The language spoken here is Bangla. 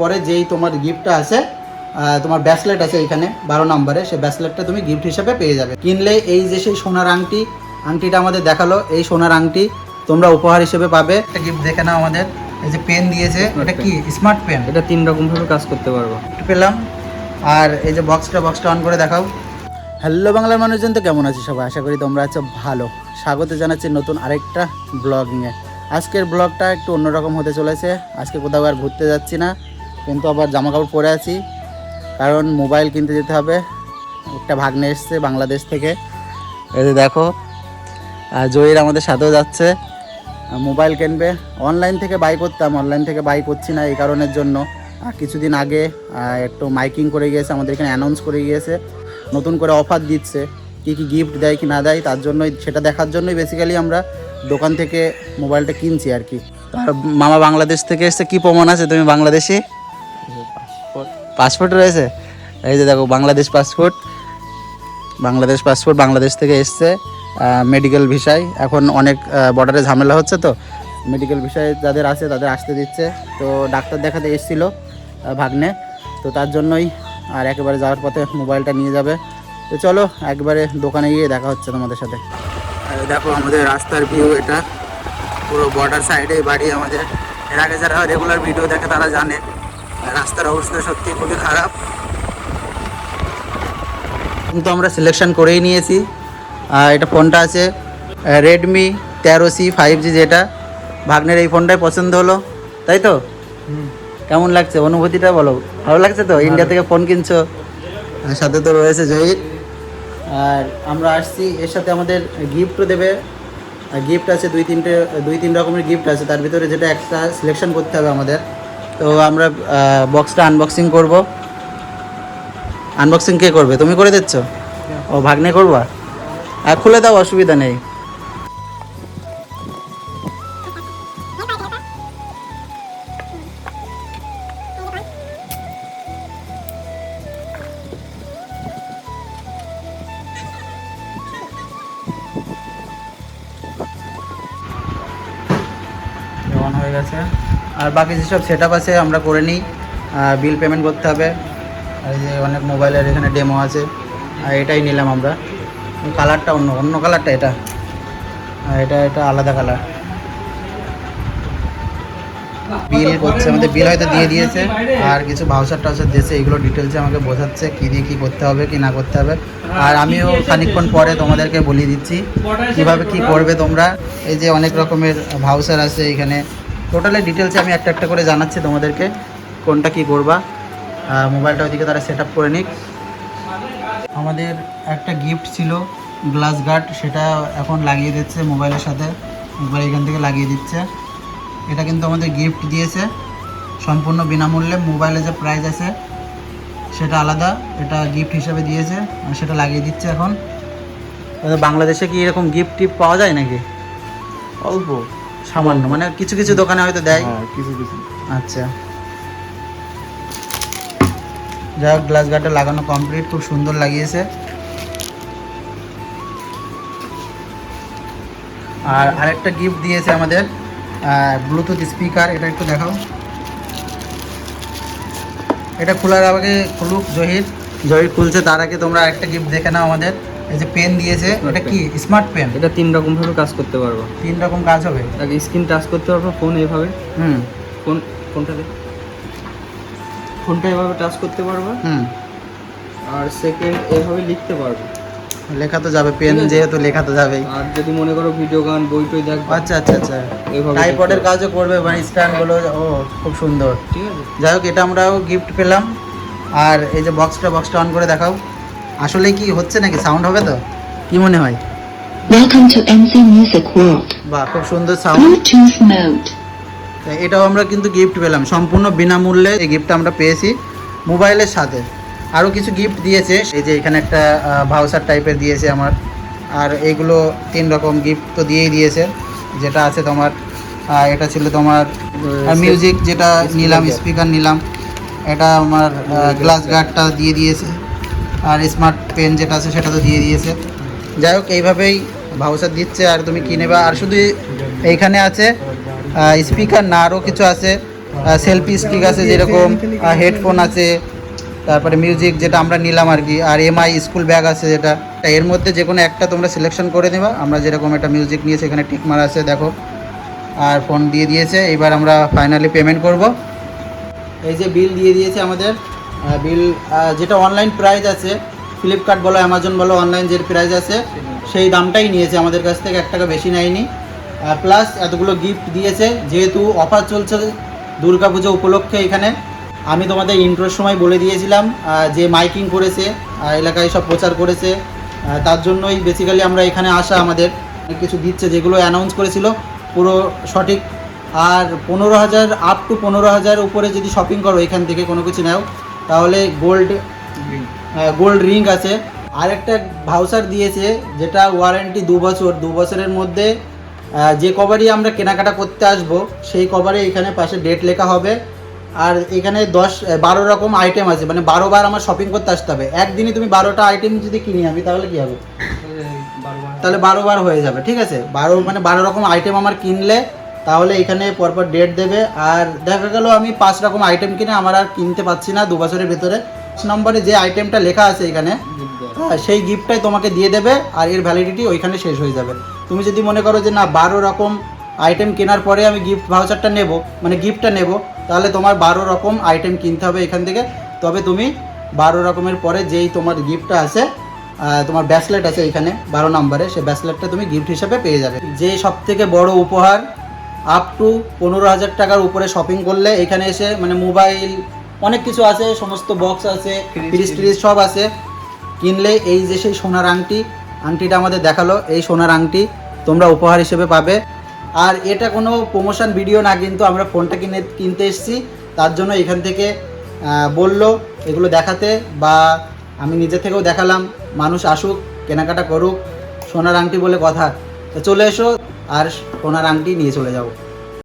পরে যেই তোমার গিফটটা আছে তোমার ব্যাসলেট আছে এখানে বারো নম্বরে সেই ব্যাসলেটটা তুমি গিফট হিসাবে পেয়ে যাবে। কিনলে এই যে সেই সোনার আংটি আংটিটা আমাদের দেখাল এই সোনার আংটি তোমরা উপহার হিসেবে পাবে। একটা গিফট দেখে নাও আমাদের এই যে পেন দিয়েছে এটা কি? স্মার্ট পেন এটা তিন রকম ভাবে কাজ করতে পারব। পেলাম। আর এই যে বক্সটা বক্সটা অন করে দেখাও। হ্যালো বাংলার মানুষজন তো কেমন আছে সবাই? আশা করি তোমরা আছো ভালো। স্বাগত জানাচ্ছি নতুন আরেকটা ব্লগিংয়ে আজকের ব্লগটা একটু অন্যরকম হতে চলেছে। আজকে কোথাও আর ঘুরতে যাচ্ছি না। কিন্তু আবার জামা কাপড় পরে আছি। কারণ মোবাইল কিনতে যেতে হবে। একটা ভাগ্নে এসছে বাংলাদেশ থেকে। এই যে দেখো, আর জয়ীর আমাদের সাথেও যাচ্ছে। মোবাইল কিনবে। অনলাইন থেকে বাই করতাম, অনলাইন থেকে বাই করছি না এই কারণের জন্য। কিছুদিন আগে একটু মাইকিং করে গিয়েছে, আমাদের এখানে অ্যানাউন্স করে গিয়েছে। নতুন করে অফার দিচ্ছে। কী কী গিফট দেয় কি না দেয়, তার জন্যই, সেটা দেখার জন্যই বেসিক্যালি আমরা দোকান থেকে মোবাইলটা কিনছি আর কি। আর মামা বাংলাদেশ থেকে এসছে, কি প্রমাণ আছে? তুমি বাংলাদেশি? পাসপোর্ট রয়েছে? এই যে দেখো, বাংলাদেশ পাসপোর্ট। বাংলাদেশ পাসপোর্ট বাংলাদেশ থেকে এসছে মেডিকেল ভিসায় এখন অনেক বর্ডারে ঝামেলা হচ্ছে তো। মেডিকেল ভিসায় যাদের আছে, তাদের আসতে দিচ্ছে। তো ডাক্তার দেখাতে এসেছিল ভাগ্নে। তো তার জন্যই আর একেবারে যাওয়ার পথে মোবাইলটা নিয়ে যাবে। তো চলো, একবারে দোকানে গিয়ে দেখা হচ্ছে তোমাদের সাথে। দেখো, আমাদের রাস্তার ভিউ এটা। পুরো বর্ডার সাইডে বাড়ি আমাদের। এর আগে যারা রেগুলার ভিডিও দেখে, তারা জানে। রাস্তার অবস্থা সত্যি খুবই খারাপ। কিন্তু আমরা সিলেকশন করেই নিয়েছি। আর এটা ফোনটা আছে রেডমি তেরো সি ফাইভ জি যেটা। ভাগ্নের এই ফোনটাই পছন্দ হলো তাই তো? কেমন লাগছে? অনুভূতিটা বলো। ভালো লাগছে তো? ইন্ডিয়া থেকে ফোন কিনছো? আর সাথে তো রয়েছে জহির। আর আমরা আসছি এর সাথে আমাদের গিফটও দেবে। গিফট আছে দুই তিনটে দুই তিন রকমের গিফট আছে। তার ভিতরে যেটা একটা সিলেকশন করতে হবে আমাদের। তো আমরা বক্সটা আনবক্সিং করব। আনবক্সিং কে করবে? তুমি করে দিচ্ছ? ও, ভাগ্নে করবা? আর খুলে দাও, অসুবিধা নেই। হয়ে গেছে। আর বাকি যেসব সেট আছে আমরা করে নিই। বিল পেমেন্ট করতে হবে। আর যে অনেক মোবাইলের এখানে ডেমো আছে। আর এটাই নিলাম আমরা। কালারটা অন্য অন্য কালারটা এটা। এটা এটা আলাদা কালার বিল করছে, আমাদের বিল হয়তো দিয়ে দিয়েছে। আর কিছু ভাউচার টাউচার দিয়েছে, এগুলো ডিটেলসে আমাকে বোঝাচ্ছে, কী দিয়ে কী করতে হবে, কি না করতে হবে। আর আমিও খানিকক্ষণ পরে তোমাদেরকে বলিয়ে দিচ্ছি, কীভাবে কি করবে তোমরা। এই যে অনেক রকমের ভাউচার আছে এখানে। টোটালি ডিটেলসে আমি একটা একটা করে জানাচ্ছি তোমাদেরকে, কোনটা কি করবা। মোবাইলটা ওইদিকে তারা সেট করে নিক। আমাদের একটা গিফট ছিল গ্লাস গার্ড সেটা এখন লাগিয়ে দিচ্ছে মোবাইলের সাথে। মোবাইল এখান থেকে লাগিয়ে দিচ্ছে। এটা কিন্তু আমাদের গিফট দিয়েছে। সম্পূর্ণ বিনামূল্যে মোবাইলে যে প্রাইস আছে, সেটা আলাদা। এটা গিফট হিসাবে দিয়েছে, আর সেটা লাগিয়ে দিচ্ছে এখন। বাংলাদেশে কি এরকম গিফট টিফট পাওয়া যায় নাকি? অল্প। সামান্য মানে কিছু কিছু দোকানে হয়তো দেয়। হ্যাঁ কিছু কিছু। আচ্ছা। যাই হোক গ্লাস গার্ডটা লাগানো কমপ্লিট খুব সুন্দর লাগিয়েছে। আর আরেকটা গিফট দিয়েছে আমাদের ব্লুটুথ স্পিকার এটা একটু দেখাও। এটা খোলার আগে খুলুক জহির। জহির খুলছে তার আগে তোমরা একটা গিফট দেখে নাও আমাদের। এই যে পেন দিয়েছে এটা কি? স্মার্ট পেন এটা তিন রকম ভাবে কাজ করতে পারব। তিন রকম কাজ হবে? আগে স্ক্রিন টাচ করতে পারব ফোন এইভাবে হুম। ফোন ফোনটা। ফোনটা এভাবে টাচ করতে পারব। হুম। আর সেকেন্ড এভাবে লিখতে পারব। লেখা তো যাবে পেন যেহেতু লেখা তো যাবেই। আর যদি মনে করো ভিডিও গান বই টই দেখব আচ্ছা আচ্ছা আচ্ছা। টাইপডের কাজও করবে মানে স্ট্যান্ডগুলো ও খুব সুন্দর। ঠিক আছে? যাই হোক এটা আমরাও গিফট পেলাম। আর এই যে বক্সটা বক্সটা অন করে দেখাও। আসলে কি হচ্ছে নাকি? সাউন্ড হবে তো? কি মনে হয়? Welcome to NC Music World. বাহ খুব সুন্দর সাউন্ড Bluetooth mode. এটাও আমরা কিন্তু গিফট পেলাম। সম্পূর্ণ বিনামূল্যে এই গিফটটা আমরা পেয়েছি মোবাইলের সাথে। আরও কিছু গিফট দিয়েছে। এই যে এখানে একটা ভাউসার টাইপের দিয়েছে আমার। আর এইগুলো তিন রকম গিফট তো দিয়েই দিয়েছে। যেটা আছে তোমার এটা ছিল তোমার মিউজিক যেটা নিলাম স্পিকার নিলাম। এটা আমার গ্লাস গার্ডটা দিয়ে দিয়েছে। আর স্মার্ট পেন যেটা আছে সেটা তো দিয়ে দিয়েছে। যাই হোক, এইভাবেই ভাউচার দিচ্ছে আর তুমি কিনে বা আর শুধু এইখানে আছে স্পিকার না, আরও কিছু আছে সেলফি স্টিক আছে যেরকম হেডফোন আছে, তারপরে মিউজিক যেটা আমরা নিলাম আর কি, আর এমআই স্কুল ব্যাগ আছে যেটা। তা এর মধ্যে যে কোনো একটা তোমরা সিলেকশন করে নেবা। আমরা যেরকম একটা মিউজিক নিয়েছি এখানে টিকমার আছে, দেখো। আর ফোন দিয়ে দিয়েছে, এবার আমরা ফাইনালি পেমেন্ট করব। এই যে বিল দিয়ে দিয়েছে আমাদের বিল যেটা অনলাইন প্রাইস আছে ফ্লিপকার্ট বলো অ্যামাজন বলো অনলাইন যে প্রাইস আছে, সেই দামটাই নিয়েছে আমাদের কাছ থেকে, এক টাকা বেশি নেয়নি। প্লাস এতগুলো গিফট দিয়েছে, যেহেতু অফার চলছে দুর্গাপুজো উপলক্ষে এখানে, আমি তোমাদের ইন্ট্রোর সময় বলে দিয়েছিলাম যে মাইকিং করেছে এলাকায় সব প্রচার করেছে তার জন্যই বেসিক্যালি আমরা এখানে আসা আমাদের কিছু দিচ্ছে, যেগুলো অ্যানাউন্স করেছিল, পুরো সঠিক। আর পনেরো হাজার আপ টু পনেরো হাজার উপরে যদি শপিং করো, এখান থেকে কোনো কিছু নাও। তাহলে গোল্ড গোল্ড রিং আছে। আর একটা ভাউচার দিয়েছে যেটা ওয়ারেন্টি দু বছর। দু বছরের মধ্যে যে কভারই আমরা কেনাকাটা করতে আসব সেই কভারে এখানে পাশে ডেট লেখা হবে। আর এখানে দশ বারো রকম আইটেম আছে। মানে বারো বার আমার শপিং করতে আসতে হবে। একদিনে তুমি বারোটা আইটেম যদি কিনি আমি তাহলে কী হবে? তাহলে বারো বার হয়ে যাবে ঠিক আছে? বারো মানে বারো রকম আইটেম আমার কিনলে তাহলে এখানে পরপর ডেট দেবে। আর দেখা গেল আমি পাঁচ রকম আইটেম কিনে আমার আর কিনতে পারছি না দু বছরের ভেতরে নম্বরে যে আইটেমটা লেখা আছে এখানে হ্যাঁ, সেই গিফটটাই তোমাকে দিয়ে দেবে আর এর ভ্যালিডিটি ওইখানে শেষ হয়ে যাবে। তুমি যদি মনে করো যে না বারো রকম আইটেম কেনার পরে আমি গিফট ভাউচারটা নেব মানে গিফটটা নেব তাহলে তোমার বারো রকম আইটেম কিনতে হবে এখান থেকে। তবে তুমি বারো রকমের পরে যেই তোমার গিফটটা আছে তোমার ব্যাসলেট আছে এখানে বারো নম্বরে সেই ব্যাসলেটটা তুমি গিফট হিসাবে পেয়ে যাবে। যে সব থেকে বড় উপহার আপ টু পনেরো হাজার টাকার উপরে শপিং করলে এখানে এসে মানে মোবাইল অনেক কিছু আছে সমস্ত বক্স আছে ফ্রিজ ট্রিজ সব আছে। কিনলে এই যে সেই সোনার আংটি আংটিটা আমাদের দেখাল এই সোনার আংটি তোমরা উপহার হিসেবে পাবে। আর এটা কোনো প্রমোশন ভিডিও না কিন্তু আমরা ফোনটা কিনে কিনতে এসেছি। তার জন্য এখান থেকে বলল এগুলো দেখাতে বা আমি নিজে থেকেও দেখালাম। মানুষ আসুক কেনাকাটা করুক সোনার আংটি বলে কথা। তো চলে এসো আর ওনার আংটি নিয়ে চলে যাও